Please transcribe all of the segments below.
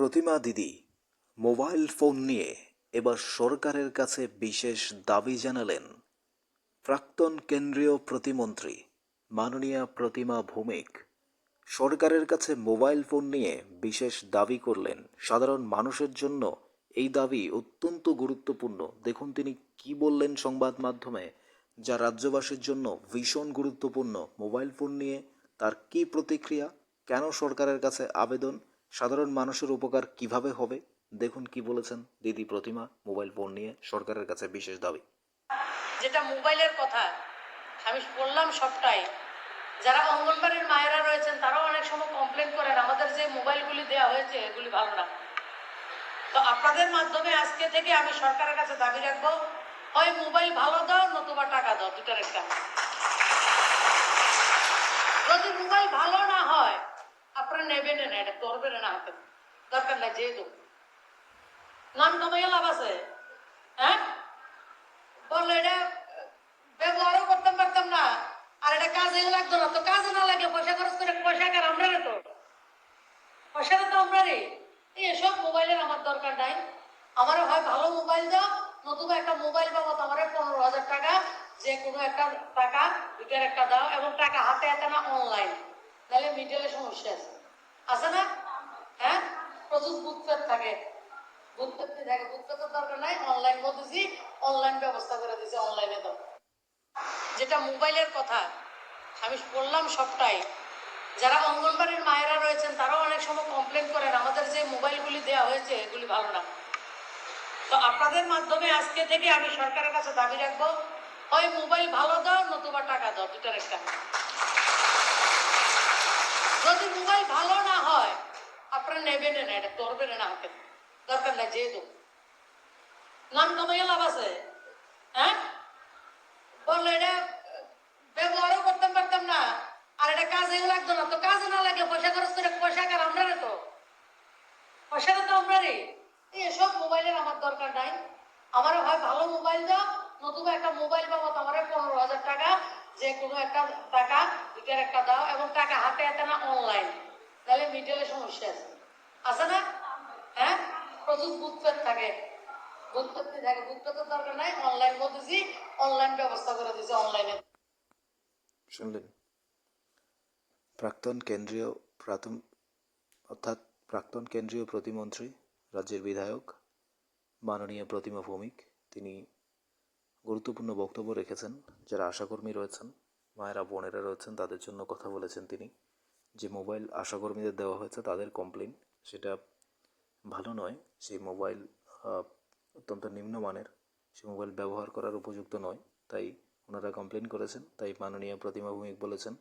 প্রতিমা দিদি, mobile phone নিয়ে এবার সরকারের কাছে বিশেষ দাবি জানালেন। প্রাক্তন কেন্দ্রীয় প্রতিমন্ত্রী মাননীয়া প্রতিমা ভৌমিক সরকারের কাছে মোবাইল ফোন নিয়ে বিশেষ দাবি করলেন। সাধারণ মানুষের জন্য এই দাবি অত্যন্ত গুরুত্বপূর্ণ। দেখুন তিনি কি বললেন সংবাদ মাধ্যমে, যা রাজ্যবাসীর জন্য ভীষণ গুরুত্বপূর্ণ। মোবাইল ফোন নিয়ে তার কি প্রতিক্রিয়া? কেন সরকারের কাছে আবেদন? সাধারণ মানুষের উপকার কীভাবে হবে? দেখুন কি বলেছেন দিদি প্রতিমা, মোবাইল ফোন নিয়ে সরকারের কাছে বিশেষ দাবি। যেটা মোবাইলের কথা, আমি বললাম সবটাই। যারা অঙ্গনবাড়ির মায়েরা রয়েছেন, তারাও অনেক সময় কমপ্লেন করেন, আমাদের যে মোবাইলগুলি দেওয়া হয়েছে, এগুলি ভালো না। তো আপনাদের মাধ্যমে আজকে থেকে আমি সরকারের কাছে দাবি রাখব, হয় মোবাইল ভালো দাও, নতুবা টাকা দাও, দুটার একটা। যদি মোবাইল ভালো না হয় নেবেন না, এটা করবেন না হাতে দরকার নাই যেহেতু নাম কামাইয়া লাভ আছে হ্যাঁ? বলল এটা ব্যবহারও করতে পারতাম না। আর এটা কাজে লাগতো না। তো কাজে না লাগে পয়সা খরচ করে পয়সা কার আমরা তো। পয়সাটা তো আমরা রে এসব মোবাইলের আমার দরকার নাই। আমার হয় ভালো মোবাইল দাও, নতুবা একটা মোবাইল তো আমার পনেরো হাজার টাকা, যে কোনো একটা টাকা দুটার একটা দাও, এবং টাকা হাতে হাতে না অনলাইন নাহলে মিডিয়ালে সমস্যা আছে। আছে না? হ্যাঁ? প্রচুর বুথপেট থাকে। বুথপেট থাকে বুথপেটের দরকার নাই। অনলাইন মধ্যে অনলাইন ব্যবস্থা করে দিয়েছে অনলাইনে দাও যেটা মোবাইলের কথা, আমি বললাম সবটাই। যারা অঙ্গনবাড়ির মায়েরা রয়েছেন, তারাও অনেক সময় কমপ্লেন করেন, আমাদের যে মোবাইলগুলি দেওয়া হয়েছে, এগুলি ভালো না। তো আপনাদের মাধ্যমে আজকে থেকে আমি সরকারের কাছে দাবি রাখব, হয় মোবাইল ভালো দাও, নতুবা টাকা দাও দুটার একটা যদি মোবাইল ভালো না হয় আপনারা নেবেন না এটা করবেন না হাতে দরকার নাই যেহেতু নাম কামাইয়া লাভ আছে হ্যাঁ বলল এটা ব্যবহারও করতে পারতাম না আর এটা কাজে লাগতো না তো কাজে না লাগে এসব মোবাইলের আমার দরকার নাই আমার হয় ভালো মোবাইল দাও নতুবা একটা মোবাইল পাবো আমার পনেরো হাজার টাকা যে কোনো একটা টাকা দুটার একটা দাও এবং টাকা হাতে হাতে না অনলাইন তাহলে মিডিয়ালে সমস্যা আছে আছে না? হ্যাঁ? প্রচুর বুথপেট থাকে। বুথপেট থাকে? বুথপেটের দরকার নাই। অনলাইন মধ্যে অনলাইন ব্যবস্থা করে দিয়েছে অনলাইনে। শুনলেন? প্রাক্তন কেন্দ্রীয় প্রাথম, অর্থাৎ প্রাক্তন কেন্দ্রীয় প্রতিমন্ত্রী, রাজ্যের বিধায়ক, মাননীয় প্রতিমা ভৌমিক, তিনি গুরুত্বপূর্ণ বক্তব্য রেখেছেন। যারা আশাকর্মী রয়েছেন, মায়েরা, বোনেরা রয়েছেন, তাদের জন্য কথা বলেছেন তিনি। যে মোবাইল আশাকর্মীদের দেওয়া হয়েছে, তাদের কমপ্লেন সেটা ভালো নয়। সেই মোবাইল অত্যন্ত নিম্নমানের। সেই মোবাইল ব্যবহার করার উপযুক্ত নয়। তাই ওনারা কমপ্লেন করেছেন। তাই মাননীয় প্রতিমা ভৌমিক বলেছেন,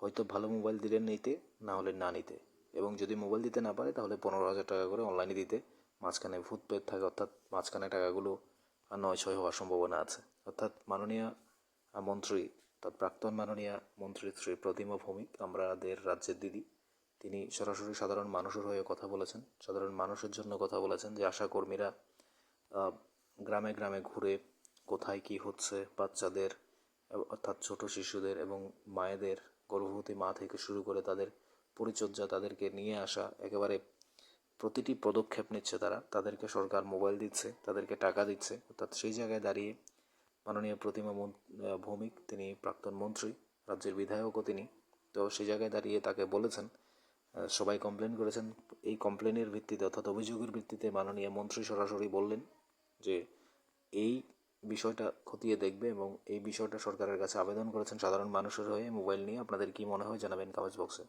হয়তো ভালো মোবাইল দিলেন নিতে, না হলে না নিতে। এবং যদি মোবাইল দিতে না পারে, তাহলে পনেরো হাজার টাকা করে অনলাইনে দিতে। মাঝখানে ভূত থাকে, অর্থাৎ মাঝখানে টাকাগুলো নয় ছয় হওয়ার সম্ভাবনা আছে। অর্থাৎ মাননীয় মন্ত্রী অর্থাৎ প্রাক্তন মাননীয় মন্ত্রী শ্রী প্রতিমা ভৌমিক আমাদের রাজ্যের দিদি। তিনি সরাসরি সাধারণ মানুষের হয়ে কথা বলেছেন, সাধারণ মানুষের জন্য কথা বলেছেন যে আশা কর্মীরা গ্রামে গ্রামে ঘুরে কোথায় কি হচ্ছে, বাচ্চাদের, অর্থাৎ ছোট শিশুদের এবং মায়েদের, গর্ভবতী মা থেকে শুরু করে তাদের পরিচর্যা তাদেরকে নিয়ে আসা, একেবারে প্রতিটি পদক্ষেপ নিচ্ছে তারা। তাদেরকে সরকার মোবাইল দিচ্ছে, তাদেরকে টাকা দিচ্ছে, অর্থাৎ সেই জায়গায় দাঁড়িয়ে মাননীয় প্রতিমা ভৌমিক, তিনি প্রাক্তন মন্ত্রী, রাজ্যের বিধায়কও তিনি। তো সেই জায়গায় দাঁড়িয়ে তাকে বলেছেন সবাই কমপ্লেন করেছেন। এই কমপ্লেনের ভিত্তিতে অর্থাৎ অভিযোগের ভিত্তিতে মাননীয় মন্ত্রী সরাসরি বললেন যে এই বিষয়টা খতিয়ে দেখবে এবং এই বিষয়টা সরকারের কাছে আবেদন করেছেন সাধারণ মানুষের হয়ে মোবাইল নিয়ে। আপনাদের কি মনে হয় জানাবেন কাগজ বক্সে।